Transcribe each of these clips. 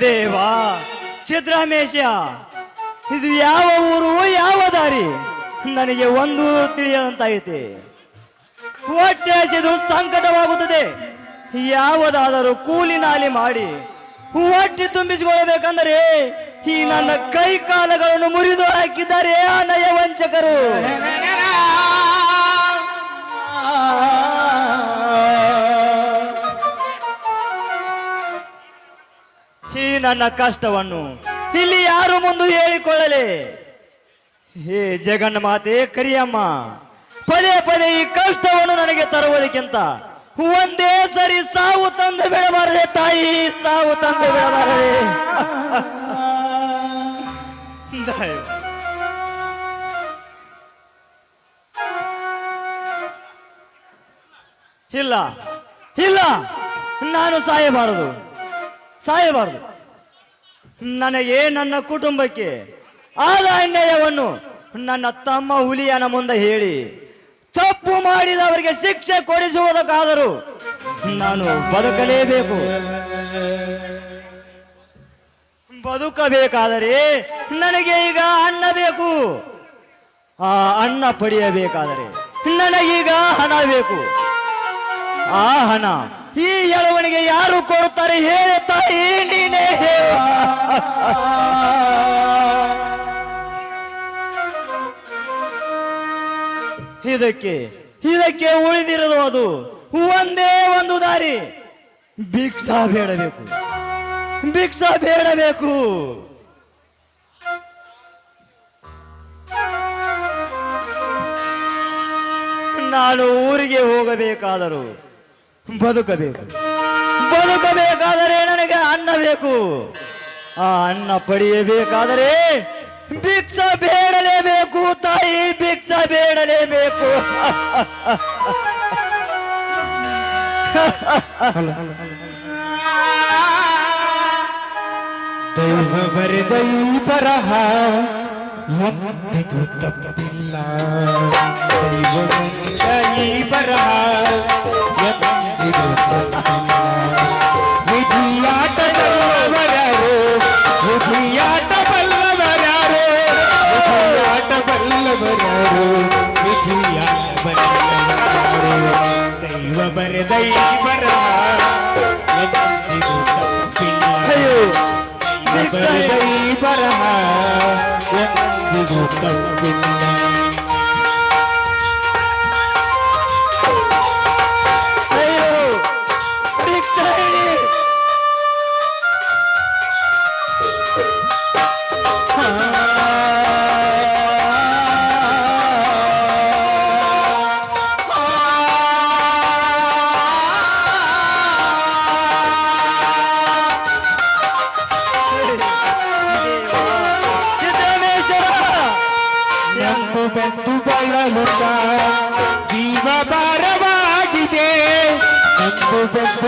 ದೇವ ಸಿದ್ದರಾಮೇಶ ಇದು ಯಾವ ಊರು ಯಾವ ದಾರಿ? ನನಗೆ ಒಂದು ತಿಳಿಯದಂತಾಗಿದೆ. ಹೊಟ್ಟೆ ಸಂಕಟವಾಗುತ್ತದೆ. ಯಾವುದಾದರೂ ಕೂಲಿ ನಾಲಿ ಮಾಡಿ ಹೊಟ್ಟೆ ತುಂಬಿಸಿಕೊಳ್ಳಬೇಕಂದರೆ ಈ ನನ್ನ ಕೈ ಕಾಲಗಳನ್ನು ಮುರಿದು ಹಾಕಿದ್ದಾರೆ ಆ ನಯ ವಂಚಕರು ಈ ನನ್ನ ಕಷ್ಟವನ್ನು ಇಲ್ಲಿ ಯಾರು ಮುಂದೆ ಹೇಳಿಕೊಳ್ಳಲಿ? ಹೇ ಜಗನ್ನ ಮಾತೆ ಕರಿಯಮ್ಮ, ಪದೇ ಪದೇ ಈ ಕಷ್ಟವನ್ನು ನನಗೆ ತರುವುದಕ್ಕಿಂತ ಒಂದೇ ಸರಿ ಸಾವು ತಂದು ಬಿಡಬಾರದೆ ತಾಯಿ, ಸಾವು ತಂದು ಬಿಡಬಾರದೆ. ಇಲ್ಲ ಇಲ್ಲ, ನಾನು ಸಾಯಬಾರದು ಸಾಯಬಾರದು ನನಗೆ ನನ್ನ ಕುಟುಂಬಕ್ಕೆ ಆದ ಅನ್ಯಾಯವನ್ನು ನನ್ನ ತಮ್ಮ ಹುಲಿಯನ ಮುಂದೆ ಹೇಳಿ ತಪ್ಪು ಮಾಡಿದವರಿಗೆ ಶಿಕ್ಷೆ ಕೊಡಿಸುವುದಕ್ಕಾದರೂ ನಾನು ಬದುಕಲೇಬೇಕು. ಬದುಕಬೇಕಾದರೆ ನನಗೆ ಈಗ ಅನ್ನ ಬೇಕು. ಆ ಅನ್ನ ಪಡೆಯಬೇಕಾದರೆ ನನಗೀಗ ಹಣ ಬೇಕು. ಆ ಹಣ ಈ ಎಳವಣಿಗೆ ಯಾರು ಕೊಡುತ್ತಾರೆ ಹೇಳುತ್ತಾ ನೀನೇ ಹೇಳು. ಇದಕ್ಕೆ ಇದಕ್ಕೆ ಉಳಿದಿರೋದು ಅದು. ಒಂದೇ ಒಂದು ದಾರಿ. ಭಿಕ್ಷ ಬೇಡಬೇಕು. ಭಿಕ್ಷ ಬೇಡಬೇಕು. ನಾನು ಊರಿಗೆ ಹೋಗಬೇಕಾದರೂ ಬದುಕಬೇಕು. ಬದುಕಬೇಕಾದರೆ ನನಗೆ ಅನ್ನ ಬೇಕು. ಆ ಅನ್ನ ಪಡೆಯಬೇಕಾದರೆ ಭಿಕ್ಷ ಬೇಡಲೇಬೇಕು ತಾಯಿ. ಭಿಕ್ಷ ಬೇಡಲೇಬೇಕು ದೈವ ಬರೆದ ಈ ಬರಹ ಎಂದಿಗೂ ತಪ್ಪಿಲ್ಲ. ದೈವ ಈ ಬರಹ ಎಂದಿಗೂ ತಪ್ಪಿಲ್ಲ. ದೈವ ಬರೆದ ಈ ಬರಹ ಎಂದಿಗೂ ತಪ್ಪಿಲ್ಲ ಅಯ್ಯೋ ಭಿಕ್ಷ ಬರೆದ ಈ ಬರಹ ಎಂದಿಗೂ ತಪ್ಪಿಲ್ಲ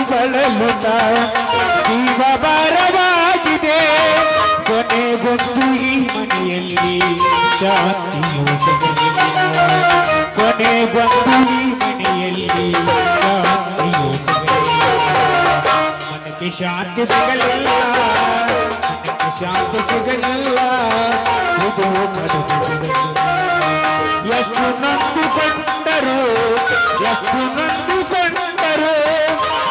ಬೆಂದು ಬಳಲುತ್ತ ಜೀವ ಭಾರವಾಗಿದೆ ಕೊನೆಗೊಂದು ಈ ಮನೆಯಲ್ಲಿ ಶಾಂತಿಯು ಸಿಗಲಿಲ್ಲ ಕೊನೆಗೊಂದು ಈ ಮನೆಯಲ್ಲಿ ಶಾಂತಿಯು ಸಿಗಲಿಲ್ಲ ಮನಕ್ಕೆ ಶಾಂತಿ ಸಿಗಲಿಲ್ಲ ಮನಕ್ಕೆ ಶಾಂತಿ ಸಿಗಲಿಲ್ಲ ಇದು ಕಡುಬಿಡುವುದು. ಎಷ್ಟು ನೊಂದುಕೊಂಡರು ಎಷ್ಟು ನೊಂದುಕೊಂಡರು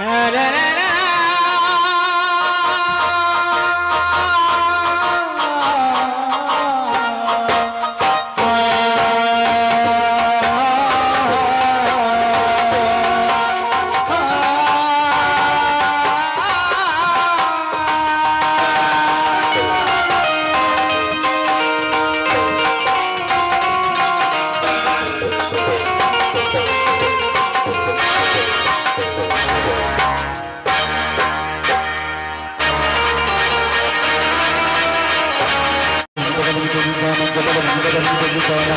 ಆ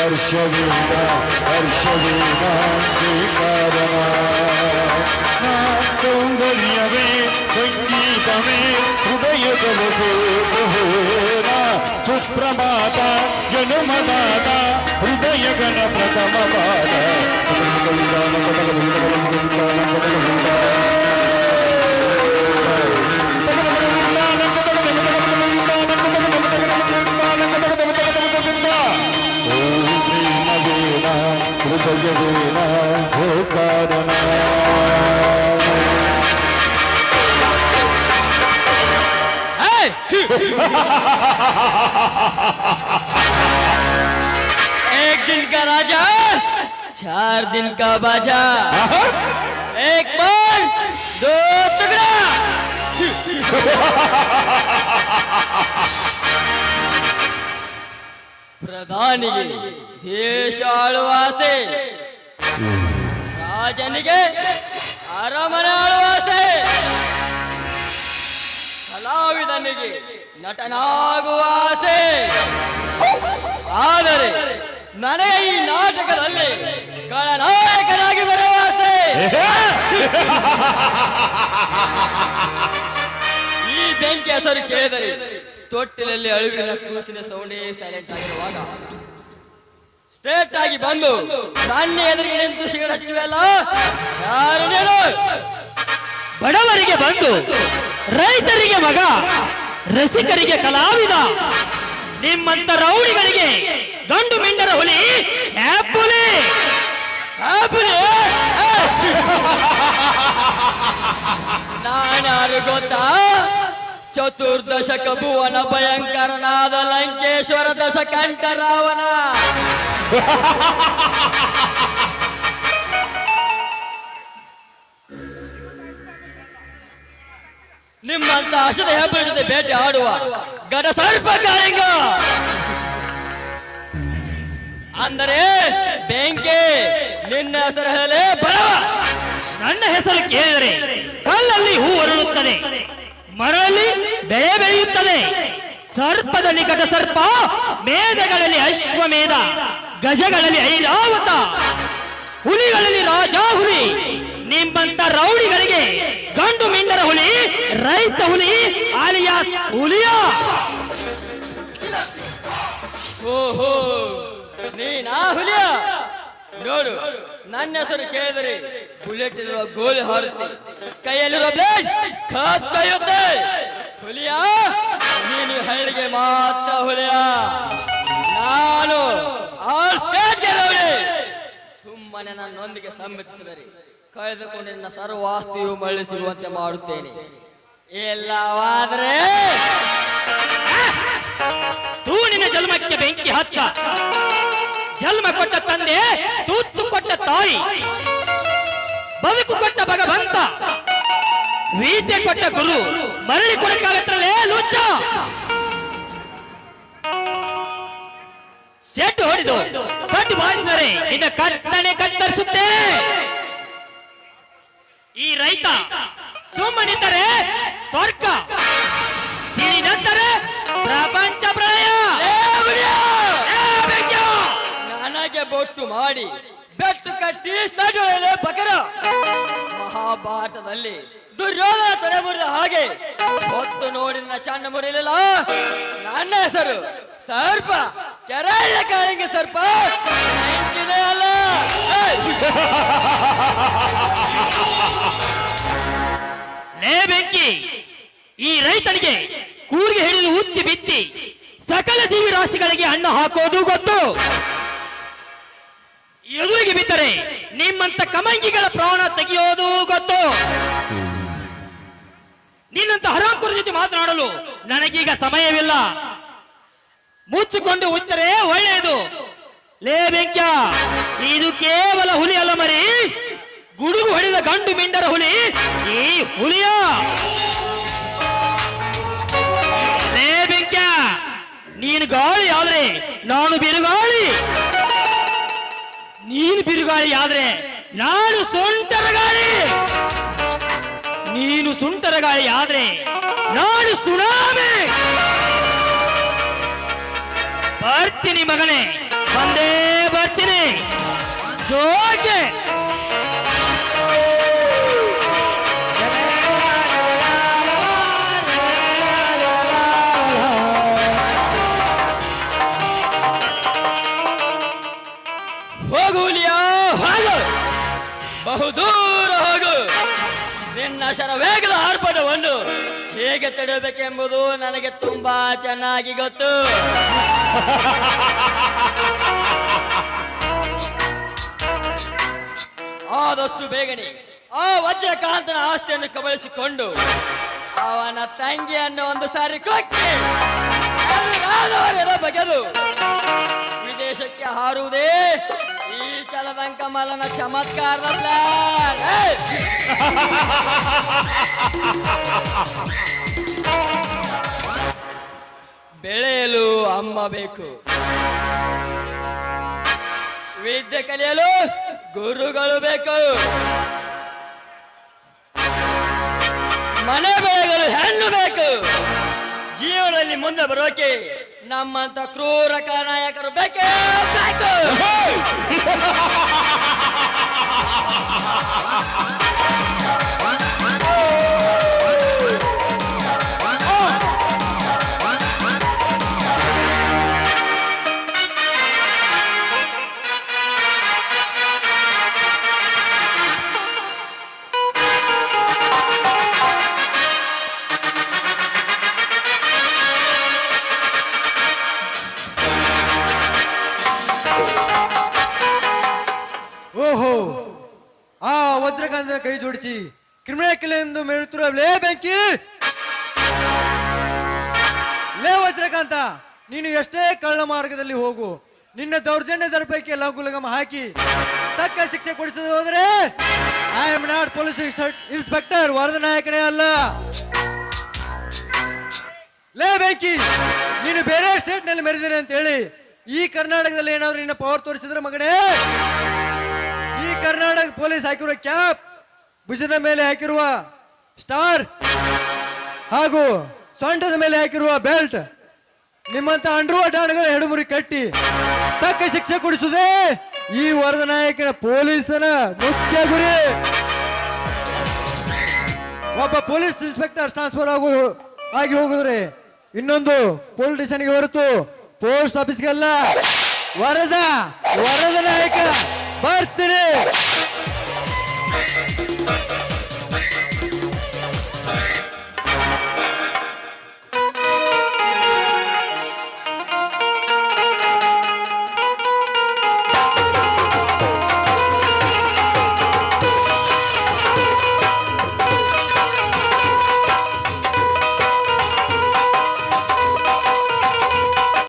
హర్ష వీణ హర్ష వీణాంగీకారమే సంగీతమే హృదయ తలసేనా సుప్రభాత జనుమదాత హృదయ గణ ప్రథమ పాద एक दिन का राजा चार दिन का बाजा एक मन दो टुकड़ा ಪ್ರಧಾನಿಗೆ ದೇಶ ಆಳುವ ಆಸೆ ರಾಜನಿಗೆ ಅರಮನೆ ಆಳುವ ಆಸೆ ಕಲಾವಿದನಿಗೆ ನಟನಾಗುವ ಆಸೆ. ಆದರೆ ನನಗೆ ಈ ನಾಟಕದಲ್ಲಿ ಕಳನಾಯಕನಾಗಿ ಬರುವ ಆಸೆ. ಈ ಬೆಂಕಿ ಹೆಸರು ಕೇಳಿದರೆ ತೊಟ್ಟಿಲಲ್ಲಿ ಅಳುವಿನ ಕೂಸಿನ ಸೌಂಡೇ ಸೈಲೆಂಟ್ ಆಗಿರುವಾಗ ಸ್ಟ್ರೇಟ್ ಆಗಿ ಬಂದು ನನ್ನ ಎದುರಿಗೆ ನಿಂತು ಸಿಗಡ ಹಚ್ಚುವೆಲ್ಲ? ಯಾರು ಬಡವರಿಗೆ ಬಂದು ರೈತರಿಗೆ ಮಗ. ರಸಿಕರಿಗೆ ಕಲಾವಿದ, ನಿಮ್ಮಂತ ರೌಡಿಗಳಿಗೆ ಗಂಡು ಮಿಂಡರ ಹುಲಿ, ಆಪುಲಿ ಆಪುಲಿ? ನಾನಾರು ಗೊತ್ತಾ ಚತುರ್ದಶಕ ಭುವನ ಭಯಂಕರನಾದ ಲಂಕೇಶ್ವರ ದಶಕಂಠ ರಾವಣ ನಿಮ್ಮಂತ ಹಸಿದ ಹೆಬ್ಬರ ಜೊತೆ ಬೇಟೆ ಆಡುವ ಗಡ ಸರ್ಪ ಕಾಳಿಂಗ ಅಂದರೆ ಬೆಂಕಿ, ನಿನ್ನ ಹೆಸರು ಹೇಳಲೇ ಬರವ. ನನ್ನ ಹೆಸರು ಕೇಳಿದರೆ ಕಲ್ಲಲ್ಲಿ ಹೂ ಅರಳುತ್ತದೆ ಮರಳಿ ಬೆಳೆ ಬೆಳೆಯುತ್ತದೆ. ಸರ್ಪದ ನಿಕಟ ಸರ್ಪ ಮೇಧಗಳಲ್ಲಿ ಅಶ್ವಮೇಧ, ಗಜಗಳಲ್ಲಿ ಐರಾವತ, ಹುಲಿಗಳಲ್ಲಿ ರಾಜ ಹುಲಿ ನಿಮ್ಮಂತ ರೌಡಿಗಳ ರೈತ ಹುಲಿ ಆಲಿಯಾ ಹುಲಿಯ. ಓಹೋ, ನೀನಾ ಹುಲಿಯ? ನೋಡು, ನನ್ನ ಹೆಸರು ಕೇಳಿದರೆ ಬುಲೆಟ್ ಇರುವ ಗೋಲಿ ಹಾರುತ್ತೆ. ಕೈಯಲ್ಲಿರುವ ಬ್ಲೇಡ್ ಕತ್ತೊಯ್ಯುತ್ತೆ ಹುಲಿಯ, ನೀನು ಹಳ್ಳಿಗೆ ಮಾತ್ರ ಹುಲಿಯ. ನಾನು ಆಲ್ ಸ್ಟೇಟ್ ರೌಡಿ ಸುಮ್ಮನೆ ನನ್ನೊಂದಿಗೆ ಸಂಬಂಧಿಸಿದರೆ ಕಳೆದುಕೊಂಡು ನಿನ್ನ ಸರ್ವಾಸ್ತಿಯು ಮರಳಿ ಸಿಗುವಂತೆ ಮಾಡುತ್ತೇನೆ. ಇಲ್ಲವಾದ್ರೆ ತೂಣಿನ ಜನ್ಮಕ್ಕೆ ಬೆಂಕಿ ಹಚ್ಚ. ಜನ್ಮ ಕೊಟ್ಟ ತಂದೆ, ತೂತು ಕೊಟ್ಟ ತಾಯಿ. ಬದುಕು ಕೊಟ್ಟ ಭಗವಂತ. ವಿದ್ಯೆ ಕೊಟ್ಟ ಗುರು. ಮರಳಿ ಕೊಡಕ್ಕಾಗತ್ತಲ್ಲೇ ಲುಚ್ಚ. ಸೆಟ್ಟು ಹೊಡೆದು ಸಟ್ಟು ಮಾಡಿದರೆ ಇದ ಕತ್ತನೆ ಕತ್ತರಿಸುತ್ತೇನೆ. ಈ ರೈತ ಸುಮ್ಮನಿದ್ದರೆ ಸ್ವರ್ಗ. ಸಿಡಿದಂದರೆ ಪ್ರಪಂಚ ಪ್ರಳಯ. ನನಗೆ ಬೊಟ್ಟು ಮಾಡಿ ಬೆಟ್ಟು ಕಟ್ಟಿ ಸಜೊಳೆ ಬಕರ. ಮಹಾಭಾರತದಲ್ಲಿ ದುರ್ಯೋಧನ ತೊಡೆ ಮುರಿದ ಹಾಗೆ ಹೊತ್ತು ನನ್ನ ಚಂಡ ಮುರಿಲಿಲ್ಲ. ನನ್ನ ಹೆಸರು ಸರ್ಪ. ಕೆರಾಳ ಕಾಳಿಂಗ ಸರ್ಪ. ಅಲ್ಲ! ಲೇ ಬೆಂಕಿ. ಈ ರೈತನಿಗೆ ಕೂರಿಗೆ ಹಿಡಿದು ಉತ್ತಿ ಬಿತ್ತಿ ಸಕಲ ಜೀವಿ ರಾಶಿಗಳಿಗೆ ಹಣ್ಣು ಹಾಕೋದು ಗೊತ್ತು. ಎದುರಿಗೆ ಬಿದ್ದರೆ ನಿಮ್ಮಂತ ಕಮಂಗಿಗಳ ಪ್ರಾಣ ತೆಗೆಯೋದು ಗೊತ್ತು. ನಿನ್ನಂತ ಹರಾಂಕುರ ಜೊತೆ ಮಾತನಾಡಲು ನನಗೀಗ ಸಮಯವಿಲ್ಲ. ಮುಚ್ಚಿಕೊಂಡು ಉತ್ತರೆ ಒಳ್ಳೆಯದು. ಲೇ ಬೆಂಕ್ಯ ಇದು ಕೇವಲ ಹುಲಿ ಅಲ್ಲ ಮರಿ. ಗುಡುಗು ಹೊಡೆದ ಗಂಡು ಮಿಂಡರ ಹುಲಿ, ಈ ಹುಲಿಯ ನೀನು ಗಾಳಿ ಆದ್ರೆ ನಾನು ಬಿರುಗಾಳಿ ನೀನು ಬಿರುಗಾಳಿ ಆದ್ರೆ ನಾನು ಸುಂಟರ ಗಾಳಿ ನೀನು ಸುಂಟರ ಗಾಳಿ ಆದ್ರೆ ನಾನು ಸುನಾಮಿ ಬರ್ತೀನಿ ಮಗನೇ ಬಂದೇ ಬರ್ತೀನಿ ಜೋಗೆ ಬಹುದೂರ ಹೋಗು. ನಿನ್ನ ಶರವೇಗದ ಆರ್ಭಟವನ್ನು ಹೇಗೆ ತಡೆಯಬೇಕೆಂಬುದು ನನಗೆ ತುಂಬಾ ಚೆನ್ನಾಗಿ ಗೊತ್ತು. ಆದಷ್ಟು ಬೇಗನೆ ಆ ವಜ್ರಕಾಂತನ ಆಸ್ತಿಯನ್ನು ಕಬಳಿಸಿಕೊಂಡು ಅವನ ತಂಗಿಯನ್ನು ಒಂದು ಸಾರಿ ಕೊಕ್ಕಿ. ಬಗೆದು ವಿದೇಶಕ್ಕೆ ಹಾರುವುದೇ ಈ ಕಮಲನ ಮಲನ ಚಮತ್ಕಾರದ ಬೆಳೆಯಲು ಅಮ್ಮ ಬೇಕು. ವಿದ್ಯೆ ಕಲಿಯಲು ಗುರುಗಳು ಬೇಕು. ಮನೆ ಬೆಳೆಗಳು ಹೆಣ್ಣು ಬೇಕು. ಜೀವನದಲ್ಲಿ ಮುಂದೆ ಬರೋಕೆ ನಮ್ಮಂತ ಕ್ರೂರಕ ನಾಯಕರು ಬೇಕೇ ಬೇಕು. ವಜ್ರಕಾಂತ ನೀನು ಎಷ್ಟೇ ಕಳ್ಳ ಮಾರ್ಗದಲ್ಲಿ ಹೋಗು, ನಿನ್ನ ದೌರ್ಜನ್ಯದ ಪೈಕಿ ಲಘು ಲಗಮ ಹಾಕಿ, ತಕ್ಕ ಶಿಕ್ಷೆ ಕೊಡಿಸೋದು ಹೋದ್ರೆ I am not police inspector Varada ನಾಯಕನೇ ಅಲ್ಲ. ಲೇ ಬೆಂಕಿ, ನೀನು ಬೇರೆ ಸ್ಟೇಟ್ನಲ್ಲಿ ಮೆರೆದಿರಿ ಅಂತ ಹೇಳಿ ಈ ಕರ್ನಾಟಕದಲ್ಲಿ ಏನಾದ್ರು ನಿನ್ನ ಪವರ್ ತೋರಿಸಿದ್ರೆ ಮಗನೇ, ಈ ಕರ್ನಾಟಕ ಪೊಲೀಸ್ ಹಾಕಿರುವ ಕ್ಯಾಪ್ ಭುಜದ ಮೇಲೆ ಹಾಕಿರುವ ಸ್ಟಾರ್ ಹಾಗೂ ಸೊಂಟದ ಮೇಲೆ ಹಾಕಿರುವ ಬೆಲ್ಟ್ ನಿಮ್ಮಂತ ಅಂಡ್ರು ಎರಡು ಹೆಡುಮುರಿ ಕಟ್ಟಿ ತಕ್ಕ ಶಿಕ್ಷೆ ಕೊಡಿಸುದೆ ಈ ವರದ ನಾಯಕನ ಪೊಲೀಸನ ಮುಖ್ಯ ಗುರಿ. ಒಬ್ಬ ಪೊಲೀಸ್ ಇನ್ಸ್ಪೆಕ್ಟರ್ ಟ್ರಾನ್ಸ್ಫರ್ ಆಗು, ಆಗಿ ಹೋಗಿದ್ರೆ ಇನ್ನೊಂದು ಪೊಲೀಸ್ ಸ್ಟೇಷನ್ಗೆ ಹೊರತು ಪೋಸ್ಟ್ ಆಫೀಸ್ಗೆಲ್ಲ ವರದ ವರದ ನಾಯಕ ಬರ್ತೀನಿ.